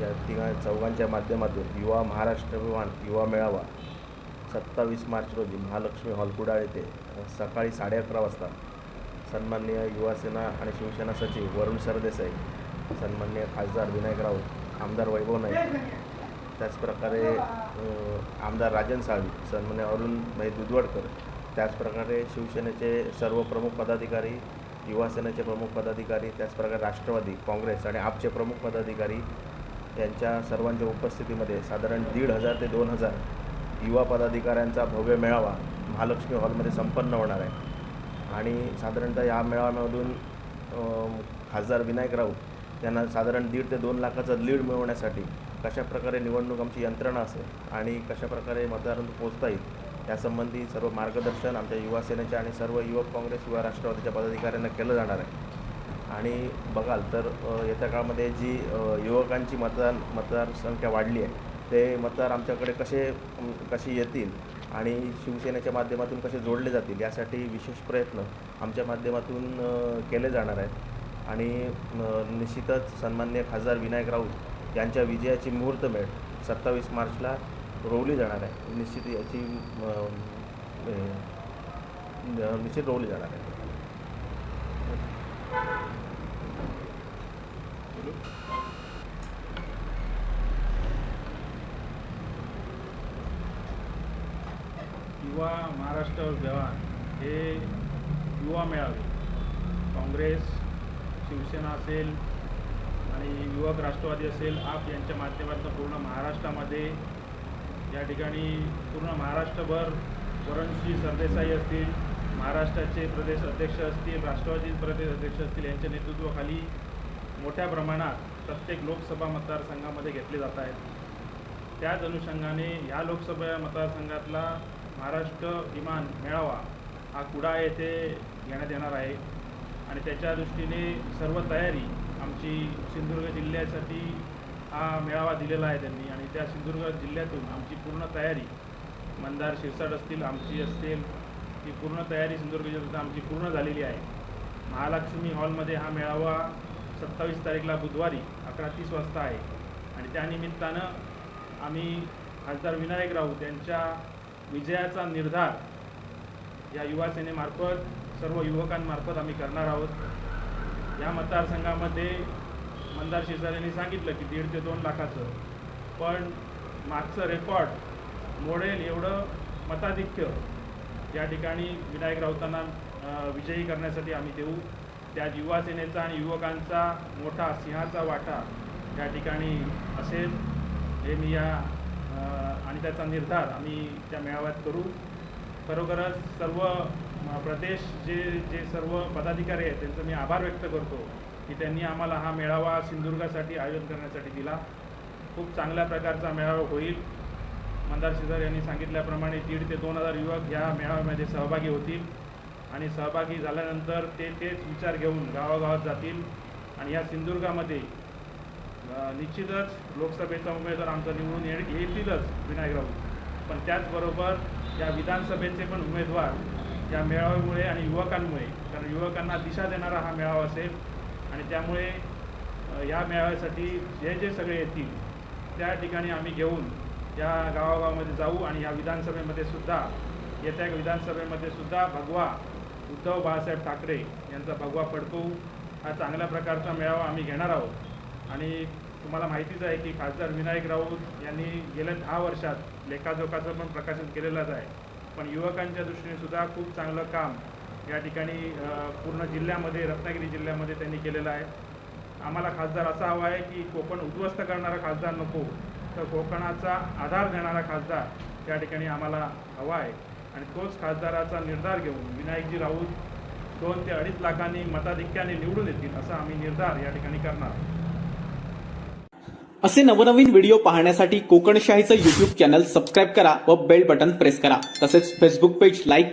या तिघा चौघांच्या माध्यमातून युवा महाराष्ट्र विमान युवा मेळावा सत्तावीस मार्च रोजी महालक्ष्मी हॉल कुडाळ येथे सकाळी साडे अकरा वाजता सन्माननीय युवासेना आणि शिवसेना सचिव वरुण सरदेसाई सन्माननीय खासदार विनायक राऊत आमदार वैभव नाईक त्याचप्रकारे आमदार राजन साळवी सन्मान्य अरुणभाई दुधवडकर त्याचप्रकारे शिवसेनेचे सर्व प्रमुख पदाधिकारी युवासेनेचे प्रमुख पदाधिकारी त्याचप्रकारे राष्ट्रवादी काँग्रेस आणि आपचे प्रमुख पदाधिकारी यांच्या सर्वांच्या उपस्थितीमध्ये साधारण दीड हजार ते दोन हजार युवा पदाधिकाऱ्यांचा भव्य मेळावा महालक्ष्मी हॉलमध्ये संपन्न होणार आहे. आणि साधारणतः या मेळाव्यामधून खासदार विनायक राऊत यांना साधारण दीड ते दोन लाखाचं लीड मिळवण्यासाठी कशाप्रकारे निवडणूक आमची यंत्रणा असेल आणि कशाप्रकारे मतदारांपर्यंत पोहोचता येईल यासंबंधी सर्व मार्गदर्शन आमच्या युवासेनेच्या आणि सर्व युवक काँग्रेस युवा राष्ट्रवादीच्या पदाधिकाऱ्यांना केलं जाणार आहे. आणि बघाल तर येत्या काळामध्ये जी युवकांची मतदान मतदारसंख्या वाढली आहे ते मतदार आमच्याकडे कसे कसे येतील आणि शिवसेनेच्या माध्यमातून कसे जोडले जातील यासाठी विशेष प्रयत्न आमच्या माध्यमातून केले जाणार आहेत. आणि निश्चितच सन्मान्य खासदार विनायक राऊत यांच्या विजयाची मुहूर्तमेढ सत्तावीस मार्चला रोवली जाणार आहे. निश्चित याची निश्चित रोवली जाणार आहे. युवा महाराष्ट्र जवान हे युवा मेळावे. काँग्रेस शिवसेना असेल आणि युवक राष्ट्रवादी असेल आप यांच्या माध्यमातून पूर्ण महाराष्ट्रामध्ये या ठिकाणी पूर्ण महाराष्ट्रभर वरणश्री सरदेसाई असतील महाराष्ट्राचे प्रदेश अध्यक्ष असतील राष्ट्रवादी प्रदेश अध्यक्ष असतील यांच्या नेतृत्वाखाली मोठ्या प्रमाणात प्रत्येक लोकसभा मतदारसंघामध्ये घेतले जात आहेत. त्याच अनुषंगाने ह्या लोकसभा मतदारसंघातला महाराष्ट्र विमान मेळावा हा कुडाळ येथे घेण्यात येणार आहे. आणि त्याच्या दृष्टीने सर्व तयारी आमची सिंधुदुर्ग जिल्ह्यासाठी हा मेळावा दिलेला आहे त्यांनी. आणि त्या सिंधुदुर्ग जिल्ह्यातून आमची पूर्ण तयारी मंदार शिरसाट असतील आमची असतील ही पूर्ण तयारी सिंधुदुर्ग जिल्ह्यात आमची पूर्ण झालेली आहे. महालक्ष्मी हॉलमध्ये हा मेळावा सत्तावीस तारीखला बुधवारी अकरा तीस वाजता आहे. आणि त्यानिमित्तानं आम्ही खासदार विनायक राऊत यांच्या विजयाचा निर्धार या युवा सेनेमार्फत सर्व युवकांमार्फत आम्ही करणार आहोत. या मतदारसंघामध्ये मंदार शिरसाट यांनी सांगितलं की दीड ते दोन लाखाचं. पण मागचं रेकॉर्ड मोडेल एवढं मताधिक्य या ठिकाणी विनायक राऊतांना विजयी करण्यासाठी आम्ही देऊ त्या युवासेनेचा आणि युवकांचा मोठा सिंहाचा वाटा या ठिकाणी असेल हे मी या आणि त्याचा निर्धार आम्ही त्या मेळाव्यात करू. खरोखरच सर्व म, प्रदेश जे जे सर्व पदाधिकारी आहेत त्यांचं मी आभार व्यक्त करतो की त्यांनी आम्हाला हा मेळावा सिंधुदुर्गासाठी आयोजन करण्यासाठी दिला. खूप चांगल्या प्रकारचा मेळावा होईल. मंदार शिजार यांनी सांगितल्याप्रमाणे दीड ते दोन हजार युवक या मेळाव्यामध्ये सहभागी होतील. आणि सहभागी झाल्यानंतर ते तेच विचार घेऊन गावागावात जातील. आणि या सिंधुदुर्गामध्ये निश्चितच लोकसभेचा उमेदवार आमचा निवडून ये येतीलच विनायक राऊत. पण त्याचबरोबर या विधानसभेचे पण उमेदवार या मेळाव्यामुळे आणि युवकांमुळे कारण युवकांना दिशा देणारा हा मेळावा असेल. आणि त्यामुळे या मेळाव्यासाठी जे जे सगळे येतील त्या ठिकाणी आम्ही घेऊन या गावागावामध्ये जाऊ आणि या विधानसभेमध्ये सुद्धा येत्या विधानसभेमध्ये सुद्धा भगवा उद्धव बाळासाहेब ठाकरे यांचा भगवा फडकवू हा चांगल्या प्रकारचा मेळावा आम्ही घेणार आहोत. आणि तुम्हाला माहितीच आहे की खासदार विनायक राऊत यांनी गेल्या दहा वर्षात लेखाजोखाचं पण प्रकाशन केलेलंच आहे. पण युवकांच्या दृष्टीने सुद्धा खूप चांगलं काम या ठिकाणी पूर्ण जिल्ह्यामध्ये रत्नागिरी जिल्ह्यामध्ये त्यांनी केलेलं आहे. आम्हाला खासदार असा हवा आहे की कोकण उद्ध्वस्त करणारा खासदार नको. तर कोकणाचा आधार देणारा खासदार या ठिकाणी आम्हाला हवा आहे. आणि तोच खासदाराचा निर्धार घेऊन विनायकजी राऊत दोन ते अडीच लाखांनी मताधिक्याने निवडून येतील असा आम्ही निर्धार या ठिकाणी करणार असे नवनवीन व्हिडिओ पाहण्यासाठी कोकणशाहीचं युट्यूब चॅनल सबस्क्राईब करा व बेल बटन प्रेस करा. तसेच फेसबुक पेज लाईक